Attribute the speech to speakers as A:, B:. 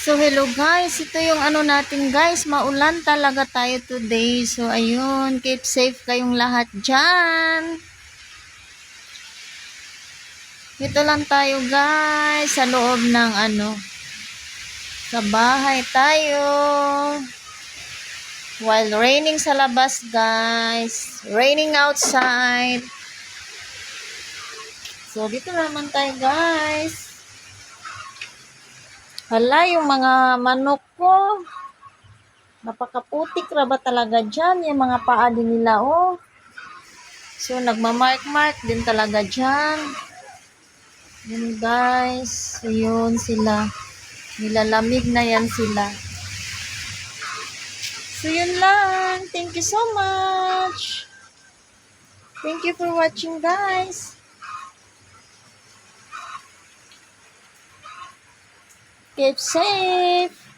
A: So, hello guys. Ito yung ano natin guys. Maulan talaga tayo today. So, ayun. Keep safe kayong lahat dyan. Dito lang tayo guys. Sa loob ng ano. Sa bahay tayo. While raining sa labas guys. Raining outside. So, dito naman tayo guys. Hala, yung mga manok ko. Napakaputik ra ba talaga dyan? Yung mga paa din nila, oh. So, nagmamark-mark din talaga dyan. Yun, guys. So, yun sila. Nilalamig na yan sila. So, yun lang. Thank you so much. Thank you for watching, guys. Keep safe.